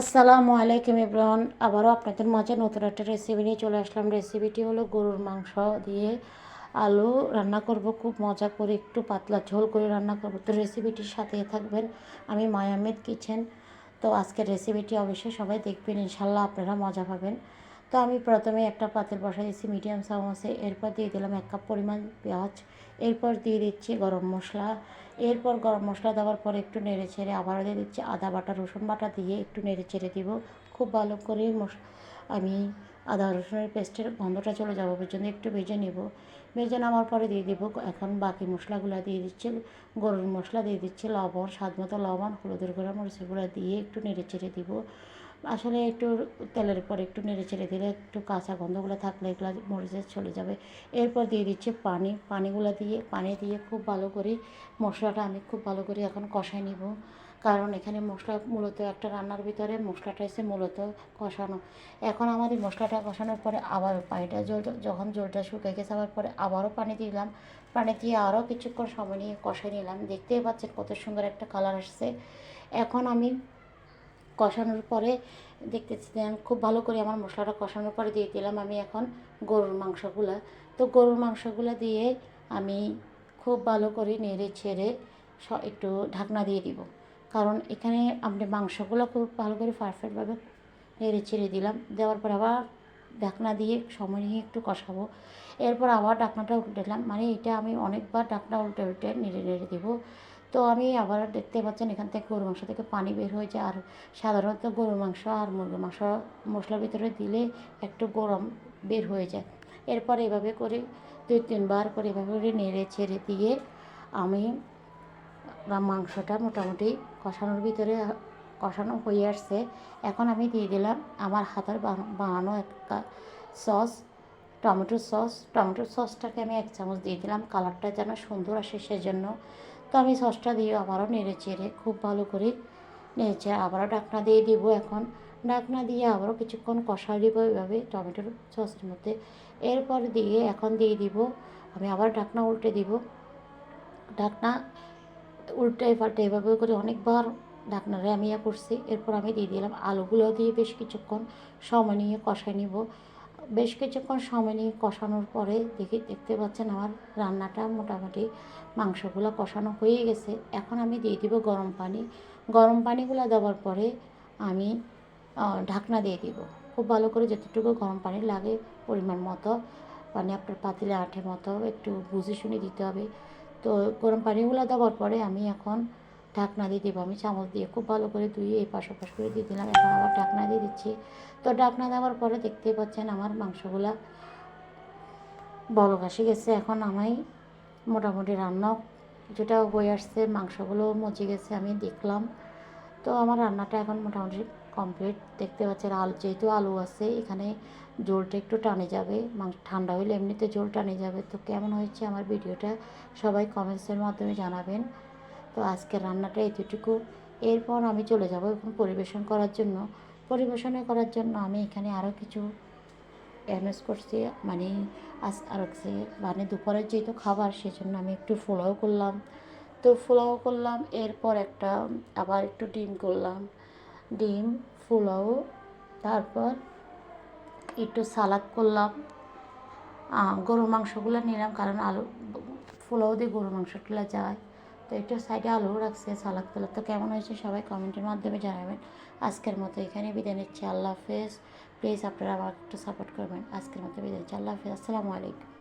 আসসালামু আলাইকুম ইব্রাহন আবারও আপনাদের মাঝে নতুন একটা রেসিপি নিয়ে চলে আসলাম। রেসিপিটি হলো গরুর মাংস দিয়ে আলু রান্না করব, খুব মজা করে, একটু পাতলা ঝোল করে রান্না করব। তো রেসিপিটির সাথে থাকবেন। আমি মায়ামেদ কিচেন। তো আজকের রেসিপিটি অবশ্যই সবাই দেখবেন, ইনশাল্লাহ আপনারা মজা পাবেন। তো আমি প্রথমে একটা পাতিল বসাই দিচ্ছি মিডিয়াম চামচে এরপর দিয়ে দিলাম এক কাপ পরিমাণ পেঁয়াজ। এরপর দিয়ে দিচ্ছি গরম মশলা। এরপর গরম মশলা দেওয়ার পর একটু নেড়ে ছেড়ে আবারও দিয়ে দিচ্ছি আদা বাটা, রসুন বাটা দিয়ে একটু নেড়ে ছেড়ে দিব। খুব ভালো করে আমি আদা, রসুনের পেস্টের গন্ধটা চলে যাব পর্যন্ত একটু ভেজে নেব। ভেজে নেওয়ার পরে দিয়ে দিব এখন বাকি মশলাগুলো দিয়ে দিচ্ছি। গরুর মশলা দিয়ে দিচ্ছি লবণ, স্বাদ মতো লবণ, হলুদের গুঁড়া মরিচের গুঁড়া দিয়ে একটু নেড়ে চেড়ে দিব। আসলে একটু তেলের পরে একটু নেড়ে চেড়ে দিলে একটু কাঁচা গন্ধগুলো থাকলে এগুলো মরিচে চলে যাবে। এরপর দিয়ে দিচ্ছি পানি। পানিগুলো দিয়ে, পানি দিয়ে খুব ভালো করে মশলাটা আমি খুব ভালো করে এখন কষাই নিব। কারণ এখানে মশলা মূলত একটা রান্নার ভিতরে মশলাটা এসে মূলত কষানো। এখন আমার এই মশলাটা কষানোর পরে আবার পানিটা জল, যখন জলটা শুকিয়ে গেছে আবার পরে আবারও পানি দিলাম। পানি দিয়ে আরও কিছুক্ষণ সময় নিয়ে কষাই নিলাম। দেখতেই পাচ্ছেন কত সুন্দর একটা কালার আসছে। এখন আমি কষানোর পরে দেখতেছিলাম খুব ভালো করে আমার মশলাটা কষানোর পরে দিয়ে দিলাম আমি এখন গরুর মাংসগুলা। তো গরুর মাংসগুলো দিয়ে আমি খুব ভালো করে নেড়ে ছেড়ে একটু ঢাকনা দিয়ে দিব। কারণ এখানে আপনি মাংসগুলো খুব ভালো করে পারফেক্টভাবে নেড়ে ছেড়ে দিলাম। দেওয়ার পর আবার ঢাকনা দিয়ে সময় নিয়ে একটু কষাবো। এরপর আবার ঢাকনাটা উল্টে দিলাম। মানে এটা আমি অনেকবার ঢাকনা উল্টে উল্টে নেড়ে নেড়ে দিব। তো আমি আবার দেখতে পাচ্ছেন এখান থেকে গরুর মাংস থেকে পানি বের হয়ে যায় আর সাধারণত গরুর মাংস আর মুরগির মাংস মশলার ভিতরে দিলে একটু গরম বের হয়ে যায়। এরপর এভাবে করে দুই তিনবার করে এভাবে করে নেড়ে ছেড়ে দিয়ে আমি মাংসটা মোটামুটি কষানোর ভিতরে কষানো হয়ে আসছে। এখন আমি দিয়ে দিলাম আমার হাতের বানানো একটা সস, টমেটো সস। টমেটো সসটাকে আমি এক চামচ দিয়ে দিলাম। কালারটা যেন সুন্দর আসে সেজন্য তো আমি সসটা দিয়ে আবারও নেড়ে চেড়ে খুব ভালো করে নেড়েছে আবারও ডাকনা দিয়ে দিব এখন। ডাকনা দিয়ে আবারও কিছুক্ষণ কষা দিব এইভাবে টমেটোর সসের মধ্যে। এরপর দিয়ে এখন দিয়ে দিব, আমি আবার ডাকনা উল্টে দিব। ডাকনা উল্টে পাল্টে এভাবে করে অনেকবার ডাকনারে আমি ইয়ে করছি। এরপর আমি দিয়ে দিলাম আলুগুলো দিয়ে বেশ কিছুক্ষণ সময় নিয়ে কষাই নিব। বেশ কিছুক্ষণ সময় নিয়ে কষানোর পরে দেখি, দেখতে পাচ্ছেন আমার রান্নাটা মোটামুটি মাংসগুলো কষানো হয়ে গেছে। এখন আমি দিয়ে দিব গরম পানি। গরম পানিগুলো দেওয়ার পরে আমি ঢাকনা দিয়ে দিব। খুব ভালো করে যতটুকু গরম পানি লাগে পরিমাণ মতো। মানে আপনার পাতিলে আঠে মতো একটু বুঝে শুনে দিতে হবে। তো গরম পানিগুলো দেওয়ার পরে আমি এখন ঢাকনা দিয়ে দেবো। আমি চামচ দিয়ে খুব ভালো করে ধুয়ে এই পাশ পাশ করে দিয়ে দিলাম। এখন আবার ঢাকনা দিয়ে দিচ্ছি। তো ঢাকনা দেওয়ার পরে দেখতেই পাচ্ছেন আমার মাংসগুলা বড় ঘাসে গেছে। এখন আমি মোটামুটি রান্না কিছুটা হয়ে আসছে, মাংসগুলো মজে গেছে আমি দেখলাম। তো আমার রান্নাটা এখন মোটামুটি কমপ্লিট। দেখতে পাচ্ছেন আলু, যেহেতু আলু আছে, এখানে জলটা একটু টানে যাবে। মাংস ঠান্ডা হলে এমনিতে জল টানে যাবে। তো কেমন হয়েছে আমার ভিডিওটা সবাই কমেন্টসের মাধ্যমে জানাবেন। তো আজকের রান্নাটা এতটুকু। এরপর আমি চলে যাব এখন পরিবেশন করার জন্য। পরিবেশনে করার জন্য আমি এখানে আরও কিছু অ্যারেঞ্জ করছি মানে আজ আর মানে দুপুরের যেহেতু খাবার, সেজন্য আমি একটু ফোলাও করলাম। তো ফোলাও করলাম, এরপর একটা আবার একটু ডিম করলাম। ডিম, পোলাও, তারপর একটু সালাদ করলাম। গরুর মাংসগুলো নিলাম, কারণ আলু, পোলাও দিয়ে গরুর মাংসগুলো যায়। তো একটু সাইডে আলো রাখছে, সালাদ টালাদ তো কেমন হয়েছে সবাই কমেন্টের মাধ্যমে জানাবেন। আজকের মতো এখানে বিদায় নিচ্ছি, আল্লাহ হাফেজ। প্লিজ আপনারা আমাকে একটু সাপোর্ট করবেন। আজকের মতো বিদায় নিচ্ছি, আল্লাহ হাফেজ। আসসালামু আলাইকুম।